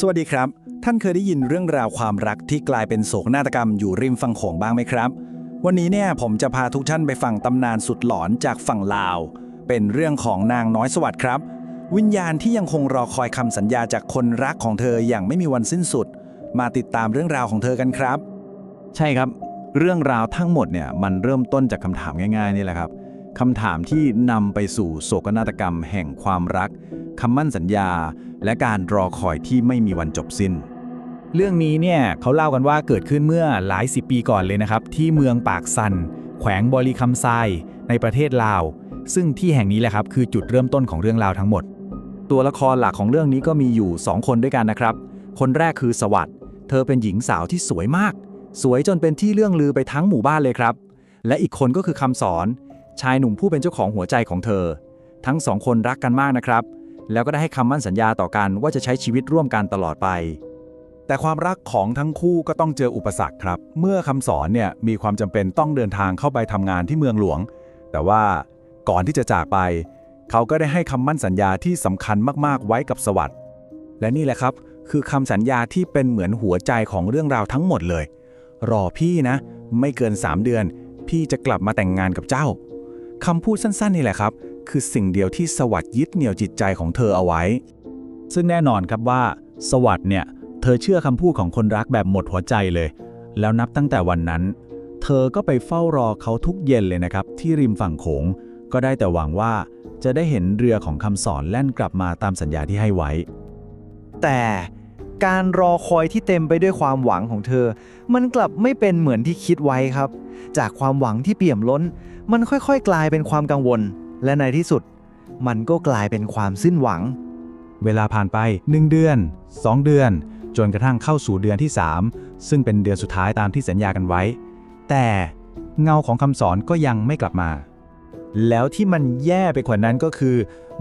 สวัสดีครับ ท่านเคยได้ยินเรื่องราวความรักที่กลายเป็นโศกนาฏกรรมอยู่ริมฝั่งโขงบ้างไหมครับ วันนี้เนี่ยผมจะพาทุกท่านไปฟังตำนานสุดหลอนจากฝั่งลาว เป็นเรื่องของนางน้อยสวัสดิ์ครับ วิญญาณที่ยังคงรอคอยคำสัญญาจากคนรักของเธออย่างไม่มีวันสิ้นสุด มาติดตามเรื่องราวของเธอกันครับ ใช่ครับ เรื่องราวทั้งหมดเนี่ยมันเริ่มต้นจากคำถามง่ายๆนี่แหละครับคำถามที่นำไปสู่โศกนาฏกรรมแห่งความรัก คำมั่นสัญญา และการรอคอยที่ไม่มีวันจบสิ้น เรื่องนี้เนี่ยเขาเล่ากันว่าเกิดขึ้นเมื่อหลายสิบปีก่อนเลยนะครับ ที่เมืองปากซัน แขวงบริคำไซในประเทศลาว ซึ่งที่แห่งนี้แหละครับคือจุดเริ่มต้นของเรื่องราวทั้งหมด ตัวละครหลักของเรื่องนี้ก็มีอยู่ 2 คนด้วยกันนะครับ คนแรกคือสวัสด์เธอเป็นหญิงสาวที่สวยมาก สวยจนเป็นที่เรื่องลือไปทั้งหมู่บ้านเลยครับ และอีกคนก็คือคำสอน ชายหนุ่มผู้เป็นเจ้าของหัวใจของเธอ ทั้งสองคนรักกันมากนะครับ แล้วก็ได้ให้คำมั่นสัญญาต่อกันว่าจะใช้ชีวิตร่วมกันตลอดไป แต่ความรักของทั้งคู่ก็ต้องเจออุปสรรคครับ เมื่อคำสอนเนี่ยมีความจำเป็นต้องเดินทางเข้าไปทำงานที่เมืองหลวง แต่ว่าก่อนที่จะจากไป เขาก็ได้ให้คำมั่นสัญญาที่สำคัญมากๆไว้กับสวัสด์และนี่แหละครับคือคำสัญญาที่เป็นเหมือนหัวใจของเรื่องราวทั้งหมดเลย รอพี่นะ ไม่เกิน 3 เดือน พี่จะกลับมาแต่งงานกับเจ้า คำพูดสั้นๆนี่แหละครับ คือสิ่งเดียวที่สวัสด์ยึดเหนี่ยวจิตใจของเธอเอาไว้ ซึ่งแน่นอนครับว่า สวัสด์เนี่ยเธอเชื่อคำพูดของคนรักแบบหมดหัวใจเลย แล้วนับตั้งแต่วันนั้น เธอก็ไปเฝ้ารอเขาทุกเย็นเลยนะครับ ที่ริมฝั่งโขงก็ได้แต่หวังว่าจะได้เห็นเรือของคำสอนแล่นกลับมาตามสัญญาที่ให้ไว้ แต่ การรอคอยที่เต็มไปด้วยความหวังของเธอ มันกลับไม่เป็นเหมือนที่คิดไว้ครับ จากความหวังที่เปี่ยมล้น มันค่อยๆ กลายเป็นความกังวล และในที่สุด มันก็กลายเป็นความสิ้นหวัง เวลาผ่านไป 1 เดือน 2 เดือน จนกระทั่งเข้าสู่เดือนที่ 3 ซึ่งเป็นเดือนสุดท้ายตามที่สัญญากันไว้ แต่เงาของคำสอนก็ยังไม่กลับมา แล้วที่มันแย่ไปกว่านั้นก็คือ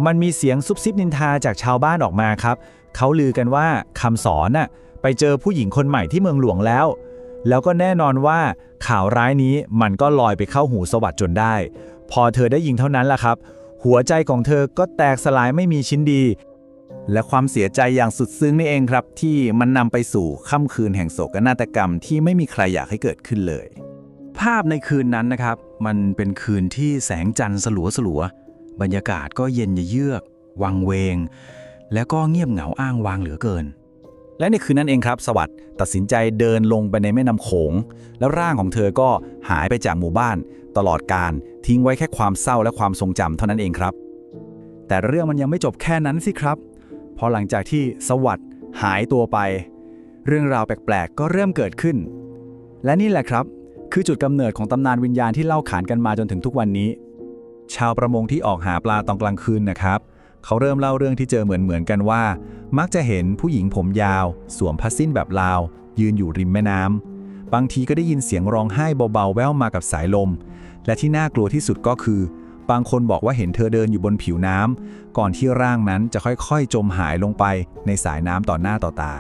มันมีเสียงซุบซิบนินทาจากชาวบ้านออกมาครับ เขาลือกันว่าคำสอนน่ะไปเจอผู้หญิงคนใหม่ที่เมืองหลวงแล้ว แล้วก็แน่นอนว่าข่าวร้ายนี้มันก็ลอยไปเข้าหูสวัสด์จนได้ พอเธอได้ยินเท่านั้นล่ะครับ หัวใจของเธอก็แตกสลายไม่มีชิ้นดี และความเสียใจอย่างสุดซึ้งนี่เองครับ ที่มันนำไปสู่ค่ำคืนแห่งโศกนาฏกรรมที่ไม่มีใครอยากให้เกิดขึ้นเลย ภาพในคืนนั้นนะครับ มันเป็นคืนที่แสงจันทร์สลัวสลัวๆบรรยากาศก็เย็นเยือก วังเวง แล้วก็เงียบเหงาอ้างวางเหลือเกิน และในคืนนั้นเองครับ สวัสด์ตัดสินใจเดินลงไปในแม่น้ำโขง แล้วร่างของเธอก็หายไปจากหมู่บ้าน ตลอดการทิ้งไว้แค่ความเศร้าและความทรงจำเท่านั้นเองครับ แต่เรื่องมันยังไม่จบแค่นั้นสิครับ พอหลังจากที่สวัสด์หายตัวไป เรื่องราวแปลกๆก็เริ่มเกิดขึ้น และนี่แหละครับ คือจุดกำเนิดของตำนานวิญญาณที่เล่าขานกันมาจนถึงทุกวันนี้ ชาวประมงที่ออกหาปลาตอนกลางคืนนะครับ เขาเริ่มเล่าเรื่องที่เจอเหมือนๆกันว่า มักจะเห็นผู้หญิงผมยาว สวมผ้าสิ้นแบบลาว ยืนอยู่ริมแม่น้ำบางทีก็ได้ยินเสียงร้องไห้เบาๆ แว่วมากับสายลม และที่น่ากลัวที่สุดก็คือ บางคนบอกว่าเห็นเธอเดินอยู่บนผิวน้ำก่อนที่ร่างนั้นจะค่อยๆ จมหายลงไปในสายน้ำต่อหน้าต่อตา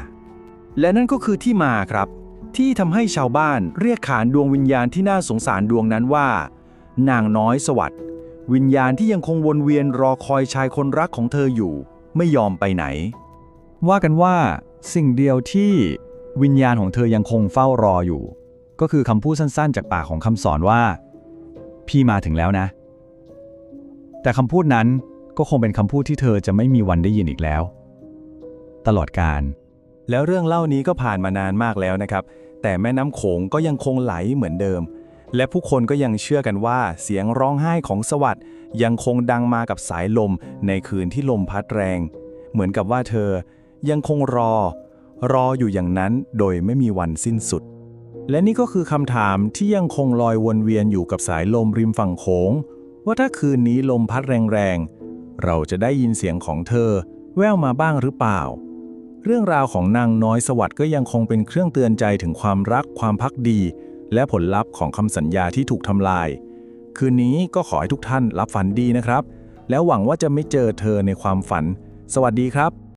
และนั่นก็คือที่มาครับ ที่ทำให้ชาวบ้านเรียกขานดวงวิญญาณที่น่าสงสารดวงนั้นว่า นางน้อยสวัสด์วิญญาณที่ยังคงวนเวียนรอคอยชายคนรักของเธออยู่ ไม่ยอมไปไหน ว่ากันว่า สิ่งเดียวที่วิญญาณของเธอยังคงเฝ้ารออยู่ ก็คือคำพูดสั้นๆ จากปากของคำสอนว่า พี่มาถึงแล้วนะ แต่คำพูดนั้นก็คงเป็นคำพูดที่เธอจะไม่มีวันได้ยินอีกแล้ว ตลอดการ แล้วเรื่องเล่านี้ก็ผ่านมานานมากแล้วนะครับ แต่แม่น้ำโขงก็ยังคงไหลเหมือนเดิม และผู้คนก็ยังเชื่อกันว่าเสียงร้องไห้ของสวัสด์ยังคงดังมากับสายลมในคืนที่ลมพัดแรง เหมือนกับว่าเธอยังคงรอ รออยู่อย่างนั้นโดยไม่มีวันสิ้นสุด และนี่ก็คือคำถามที่ยังคงลอยวนเวียนอยู่กับสายลมริมฝั่งโขง ว่าถ้าคืนนี้ลมพัดแรงๆเราจะได้ยินเสียงของเธอ แว่วมาบ้างหรือเปล่า เรื่องราวของนางน้อยสวัสด์ก็ยังคงเป็นเครื่องเตือนใจถึงความรักความพักดี และผลลัพธ์ของคำสัญญาที่ถูกทำลาย คืนนี้ก็ขอให้ทุกท่านรับฝันดีนะครับ แล้วหวังว่าจะไม่เจอเธอในความฝัน สวัสดีครับ